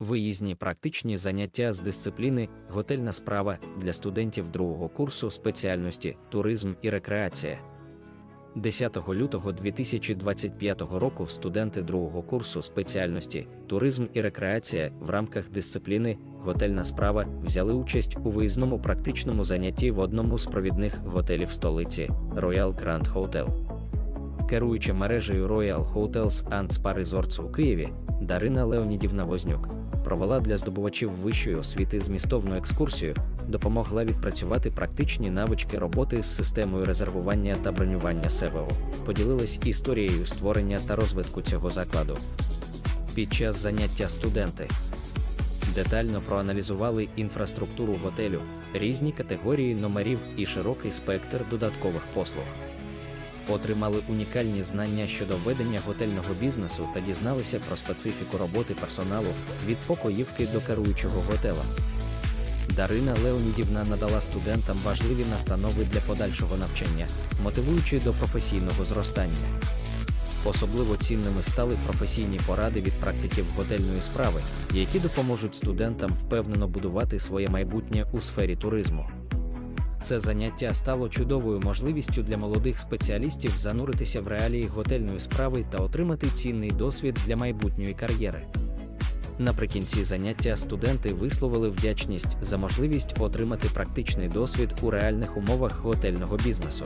Виїзні практичні заняття з дисципліни Готельна справа для студентів другого курсу спеціальності Туризм і рекреація. 10 лютого 2025 року студенти другого курсу спеціальності Туризм і рекреація в рамках дисципліни Готельна справа взяли участь у виїзному практичному занятті в одному з провідних готелів столиці Royal Grand Hotel. Керуюча мережею Royal Hotels and Spa Resorts у Києві Дарина Леонідівна Вознюк провела для здобувачів вищої освіти змістовну екскурсію, допомогла відпрацювати практичні навички роботи з системою резервування та бронювання СЕВО, поділилась історією створення та розвитку цього закладу. Під час заняття студенти детально проаналізували інфраструктуру готелю, різні категорії номерів і широкий спектр додаткових послуг. Отримали унікальні знання щодо ведення готельного бізнесу та дізналися про специфіку роботи персоналу від покоївки до керуючого готела. Дарина Леонідівна надала студентам важливі настанови для подальшого навчання, мотивуючи до професійного зростання. Особливо цінними стали професійні поради від практиків готельної справи, які допоможуть студентам впевнено будувати своє майбутнє у сфері туризму. Це заняття стало чудовою можливістю для молодих спеціалістів зануритися в реалії готельної справи та отримати цінний досвід для майбутньої кар'єри. Наприкінці заняття студенти висловили вдячність за можливість отримати практичний досвід у реальних умовах готельного бізнесу.